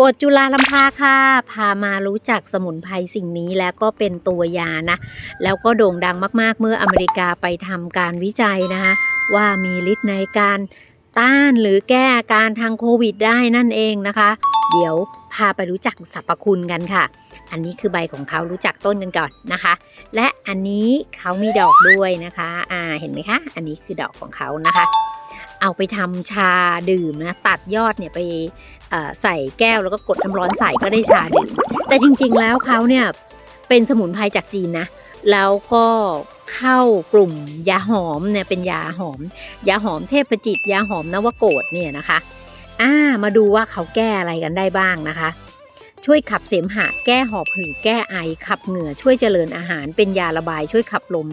กดจุฬาลัมพาค่ะ พามารู้จักสมุนไพรสิ่งนี้แล้วก็เป็นตัวยานะ แล้วก็โด่งดังมากๆ เมื่ออเมริกาไปทำการวิจัยนะคะว่ามีฤทธิ์ในการต้านหรือแก้อาการทางโควิดได้นั่นเองนะคะ เดี๋ยวพาไปรู้จักสรรพคุณกันค่ะ อันนี้คือใบของเขารู้จักต้นกันก่อนนะคะ และอันนี้เขามีดอกด้วยนะคะ อ่า เห็นไหมคะ อันนี้คือดอกของเขานะคะ เอาไปทำชาดื่มนะตัดยอดเนี่ยไปใส่แก้วแล้วก็กดน้ำร้อนใส่ก็ได้ชาดื่ม แต่จริงๆแล้วเขาเนี่ยเป็นสมุนไพรจากจีนนะแล้วก็เข้ากลุ่มยาหอมเนี่ยเป็นยาหอม ยาหอมเทพจิต ยาหอมนวโกดเนี่ยนะคะอ่ามาดูว่าเขาแก้อะไรกันได้บ้างนะคะ ช่วยขับเสมหะแก้หอบหืดแก้ไอขับเหงื่อช่วยเจริญอาหารเป็นยาระบายช่วยขับลม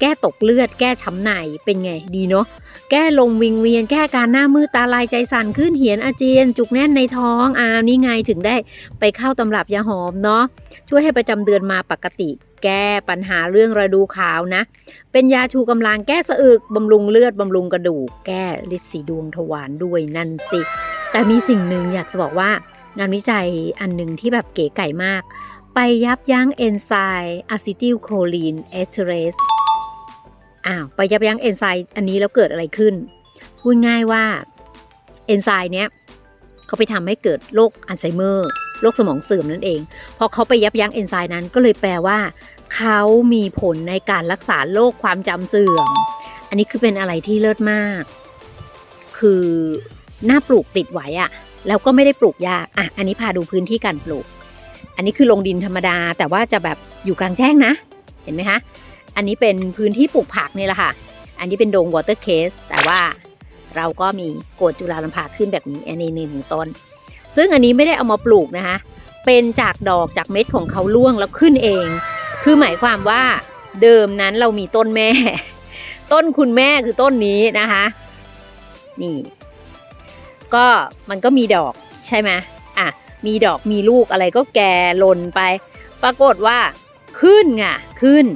แก้ตกเลือด แก้ช้ำในเป็นไงดีเนาะแก้ลมวิงเวียน แก้การหน้ามืดตาลายใจสั่นขึ้นเหียนอาเจียน จุกแน่นในท้องอ่านี่ไงถึงได้ไปเข้าตำรับยาหอมเนาะช่วยให้ประจำเดือนมาปกติ แก้ปัญหาเรื่องระดูขาวนะ เป็นยาชูกำลังแก้สะอึกบำรุงเลือดบำรุงกระดูก แก้ฤทธิ์สีดวงทวารด้วยนั่นสิ แต่มีสิ่งหนึ่งอยากจะบอกว่า งานวิจัยอันหนึ่งที่แบบเก๋ไก่มาก ไปยับยั้งเอนไซม์อะซิติลโคลีนเอสเทเรส อ้าวไปยับยั้งเอนไซม์อันนี้แล้วเกิดอะไรขึ้น พูดง่ายว่าเอนไซม์เนี้ยเขาไปทำให้เกิดโรคอัลไซเมอร์โรคสมองเสื่อมนั่นเอง พอเขาไปยับยั้งเอนไซม์นั้นก็เลยแปลว่า เขามีผลในการรักษาโรคความจำเสื่อม อันนี้คือเป็นอะไรที่เลิศมาก คือหน้าปลูกติดไว้อะแล้วก็ไม่ได้ปลูกยากอะอันนี้พาดูพื้นที่การปลูก อันนี้คือลงดินธรรมดา แต่ว่าจะแบบอยู่กลางแจ้งนะ เห็นไหมคะ อันนี้เป็นพื้นที่ปลูกผักนี่แหละค่ะ อันนี้เป็นโดงวอเตอร์เคส แต่ว่าเราก็มีโกดจุฬาลัมพาขึ้นแบบนี้อันนี้หนึ่งต้น ซึ่งอันนี้ไม่ได้เอามาปลูกนะคะ เป็นจากดอกจากเม็ดของเขาร่วงแล้วขึ้นเอง คือหมายความว่าเดิมนั้นเรามีต้นแม่ ต้นคุณแม่คือต้นนี้นะคะ นี่ ก็มันก็มีดอกใช่ไหมอะ มีดอกมีลูกอะไรก็แก่ลนไป ปรากฏว่าขึ้นไงขึ้น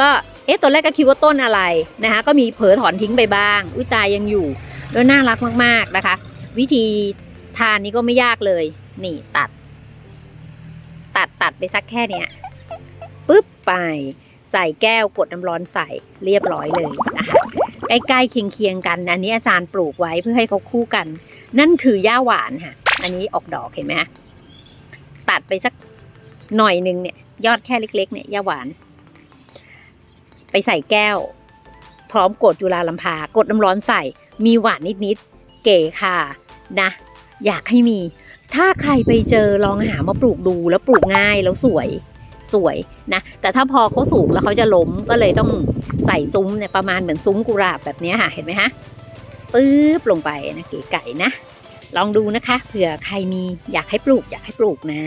ก็เอ๊ะตอนแรกก็คิดว่าต้นอะไรนะคะ ก็มีเผลอถอนทิ้งไปบ้าง อุ้ยตายยังอยู่ แล้วน่ารักมากๆนะคะ วิธีทานนี้ก็ไม่ยากเลย นี่ตัด ตัดตัดไปสักแค่เนี้ยปุ๊บไปใส่แก้วกดน้ำร้อนใส่เรียบร้อยเลยนะคะใกล้ๆเคียงๆกัน อันนี้อาจารย์ปลูกไว้เพื่อให้เขาคู่กัน นั่นคือย่าหวานค่ะ อันนี้ออกดอกเห็นไหมคะตัดไปสักหน่อยหนึ่งเนี่ย ยอดแค่เล็ก ๆ เนี่ยย่าหวาน ไปใส่แก้ว พร้อมกดจุฬาลัมพากดน้ำร้อนใส่ มีหวานนิดๆเก๋ค่ะนะ อยากให้มี ถ้าใครไปเจอลองหามาปลูกดูแล้วปลูกง่ายแล้วสวยสวยนะ แต่ถ้าพอเขาสูงแล้วเขาจะล้มก็เลยต้องใส่ซุ้มเนี่ยประมาณเหมือนซุ้มกุหลาบแบบนี้ค่ะ เห็นไหมคะปึ๊บลงไปนะเก๋ไก่นะ ลองดูนะคะ เผื่อใครมีอยากให้ปลูกอยากให้ปลูกนะ